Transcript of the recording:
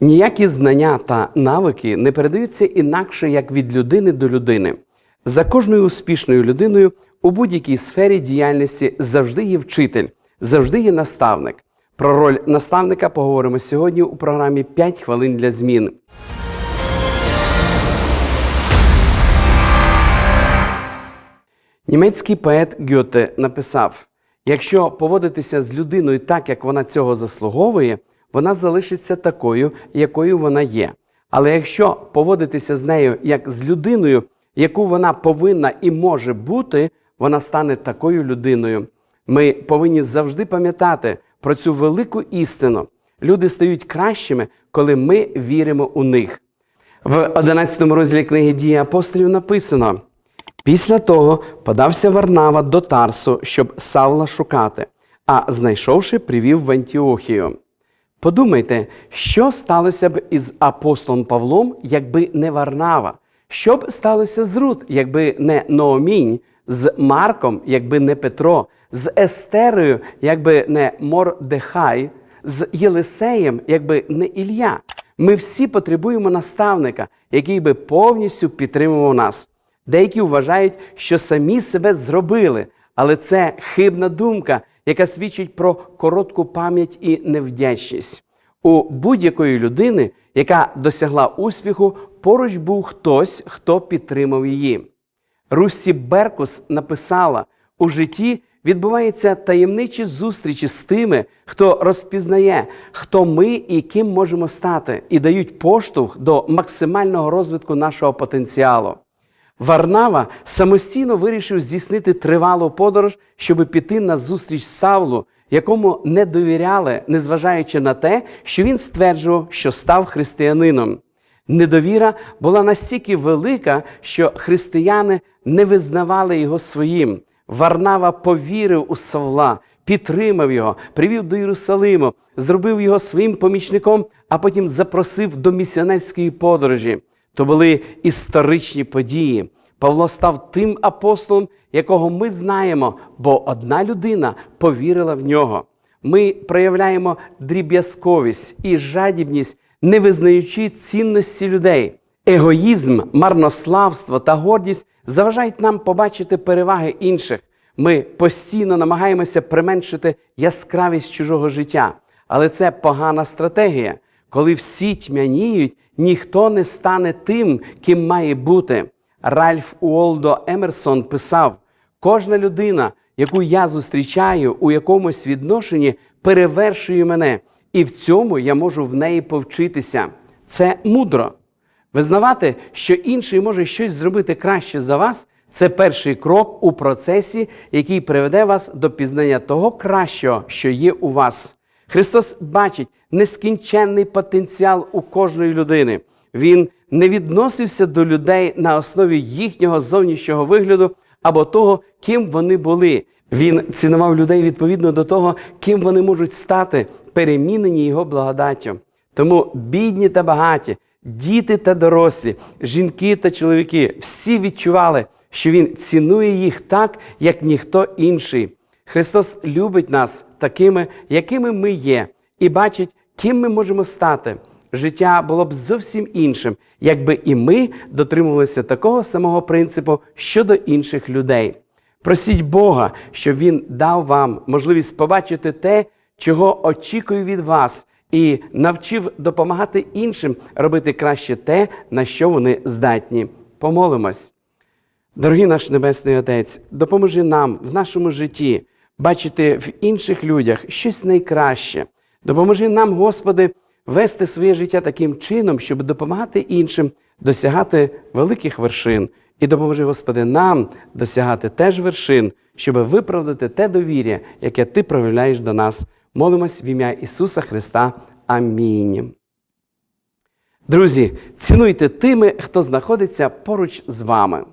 Ніякі знання та навики не передаються інакше як від людини до людини. За кожною успішною людиною у будь-якій сфері діяльності завжди є вчитель, завжди є наставник. Про роль наставника поговоримо сьогодні у програмі «5 хвилин для змін. Німецький поет Гьоте написав: якщо поводитися з людиною так, як вона цього заслуговує, вона залишиться такою, якою вона є. Але якщо поводитися з нею як з людиною, яку вона повинна і може бути, вона стане такою людиною. Ми повинні завжди пам'ятати про цю велику істину. Люди стають кращими, коли ми віримо у них. В 11 розділі книги дії апостолів написано: після того подався Варнава до Тарсу, щоб Савла шукати, а знайшовши, привів в Антіохію. Подумайте, що сталося б із апостолом Павлом, якби не Варнава? Що б сталося з Рут, якби не Ноомінь, з Марком, якби не Петро, з Естерою, якби не Мордехай, з Єлисеєм, якби не Ілля? Ми всі потребуємо наставника, який би повністю підтримував нас. Деякі вважають, що самі себе зробили, але це хибна думка, яка свідчить про коротку пам'ять і невдячність. У будь-якої людини, яка досягла успіху, поруч був хтось, хто підтримав її. Русі Беркус написала: у житті відбуваються таємничі зустрічі з тими, хто розпізнає, хто ми і ким можемо стати, і дають поштовх до максимального розвитку нашого потенціалу. Варнава самостійно вирішив здійснити тривалу подорож, щоб піти на зустріч Савлу, якому не довіряли, незважаючи на те, що він стверджував, що став християнином. Недовіра була настільки велика, що християни не визнавали його своїм. Варнава повірив у Савла, підтримав його, привів до Єрусалиму, зробив його своїм помічником, а потім запросив до місіонерської подорожі. То були історичні події. Павло став тим апостолом, якого ми знаємо, бо одна людина повірила в нього. Ми проявляємо дріб'язковість і жадібність, не визнаючи цінності людей. Егоїзм, марнославство та гордість заважають нам побачити переваги інших. Ми постійно намагаємося применшити яскравість чужого життя, але це погана стратегія. Коли всі тьмяніють, ніхто не стане тим, ким має бути. Ральф Уолдо Емерсон писав: кожна людина, яку я зустрічаю у якомусь відношенні, перевершує мене, і в цьому я можу в неї повчитися. Це мудро. Визнавати, що інший може щось зробити краще за вас, це перший крок у процесі, який приведе вас до пізнання того кращого, що є у вас. Христос бачить нескінченний потенціал у кожної людини. Він не відносився до людей на основі їхнього зовнішнього вигляду або того, ким вони були. Він цінував людей відповідно до того, ким вони можуть стати, перемінені його благодаттю. Тому бідні та багаті, діти та дорослі, жінки та чоловіки всі відчували, що він цінує їх так, як ніхто інший. Христос любить нас такими, якими ми є, і бачить, ким ми можемо стати. Життя було б зовсім іншим, якби і ми дотримувалися такого самого принципу щодо інших людей. Просіть Бога, щоб Він дав вам можливість побачити те, чого очікує від вас, і навчив допомагати іншим робити краще те, на що вони здатні. Помолимось. Дорогий наш Небесний Отець, допоможи нам в нашому житті бачити в інших людях щось найкраще. Допоможи нам, Господи, вести своє життя таким чином, щоб допомагати іншим досягати великих вершин. І допоможи, Господи, нам досягати теж вершин, щоб виправдати те довір'я, яке Ти проявляєш до нас. Молимось в ім'я Ісуса Христа. Амінь. Друзі, цінуйте тими, хто знаходиться поруч з вами.